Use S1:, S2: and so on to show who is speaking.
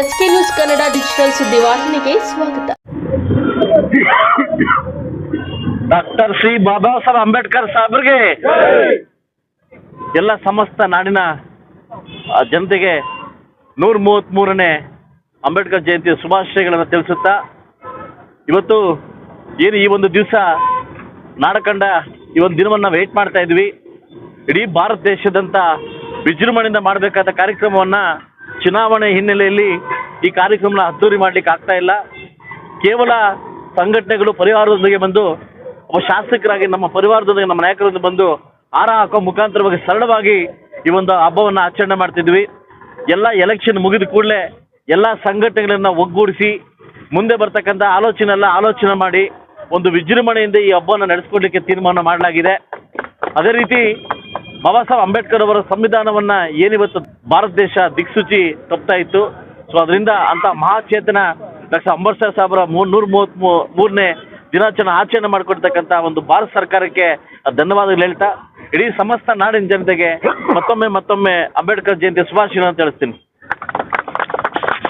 S1: S K news Kannada digital ಸುದ್ದಿವಾಹಿನಿಗೆ ಸ್ವಾಗತ.
S2: Doctor Shri Baba Saheb Ambedkar ಸಾಹೇಬ್ರಿಗೆ ಎಲ್ಲ ಸಮಸ್ತ ನಾಡಿನ ಜನತೆಗೆ ನೂರ ಮೂವತ್ತ್ಮೂರನೇ ಅಂಬೇಡ್ಕರ್ ಜಯಂತಿಯ ಶುಭಾಶಯಗಳನ್ನು ತಿಳಿಸುತ್ತಾ, ಇವತ್ತು ಏನು ಈ ಒಂದು ದಿವಸ ನಾಡಕಂಡ ಈ ಒಂದು ದಿನವನ್ನು ವೆಯ್ಟ್ ಮಾಡ್ತಾ ಇದ್ವಿ. ಇಡೀ ಭಾರತ ದೇಶದಂತ ವಿಜೃಂಭಣೆಯಿಂದ ಮಾಡಬೇಕಾದ ಕಾರ್ಯಕ್ರಮವನ್ನು ಚುನಾವಣೆ ಹಿನ್ನೆಲೆಯಲ್ಲಿ ಈ ಕಾರ್ಯಕ್ರಮನ ಅದ್ದೂರಿ ಮಾಡಲಿಕ್ಕೆ ಆಗ್ತಾ ಇಲ್ಲ. ಕೇವಲ ಸಂಘಟನೆಗಳು ಪರಿವಾರದೊಂದಿಗೆ ಬಂದು, ಒಬ್ಬ ಶಾಸಕರಾಗಿ ನಮ್ಮ ಪರಿವಾರದೊಂದಿಗೆ ನಮ್ಮ ನಾಯಕರೊಂದಿಗೆ ಬಂದು ಹಾರ ಹಾಕೋ ಮುಖಾಂತರವಾಗಿ ಸರಳವಾಗಿ ಈ ಒಂದು ಹಬ್ಬವನ್ನು ಆಚರಣೆ ಮಾಡ್ತಿದ್ವಿ. ಎಲ್ಲ ಎಲೆಕ್ಷನ್ ಮುಗಿದ ಕೂಡಲೇ ಎಲ್ಲ ಸಂಘಟನೆಗಳನ್ನು ಒಗ್ಗೂಡಿಸಿ, ಮುಂದೆ ಬರ್ತಕ್ಕಂಥ ಆಲೋಚನೆ ಎಲ್ಲ ಆಲೋಚನೆ ಮಾಡಿ, ಒಂದು ವಿಜೃಂಭಣೆಯಿಂದ ಈ ಹಬ್ಬವನ್ನು ನಡೆಸ್ಕೊಡ್ಲಿಕ್ಕೆ ತೀರ್ಮಾನ ಮಾಡಲಾಗಿದೆ. ಅದೇ ರೀತಿ ಬಾಬಾ ಸಾಹೇಬ್ ಅಂಬೇಡ್ಕರ್ ಅವರ ಸಂವಿಧಾನವನ್ನ ಏನಿವತ್ತು ಭಾರತ ದೇಶ ದಿಕ್ಸೂಚಿ ತಪ್ತಾ ಇತ್ತು. ಸೊ ಅದರಿಂದ ಅಂತ ಮಹಾಚೇತನ ಡಾಕ್ಟರ್ ಅಂಬೇಡ್ಕರ್ ಸಾಹೇಬರ ಮೂರ್ ನೂರ ಮೂರನೇ ದಿನಾಚರಣೆ ಆಚರಣೆ ಮಾಡಿಕೊಡ್ತಕ್ಕಂಥ ಒಂದು ಭಾರತ ಸರ್ಕಾರಕ್ಕೆ ಧನ್ಯವಾದಗಳು ಹೇಳ್ತಾ, ಇಡೀ ಸಮಸ್ತ ನಾಡಿನ ಜನತೆಗೆ ಮತ್ತೊಮ್ಮೆ ಮತ್ತೊಮ್ಮೆ ಅಂಬೇಡ್ಕರ್ ಜಯಂತಿ ಶುಭಾಶಯ ಅಂತ ತಿಳಿಸ್ತೀನಿ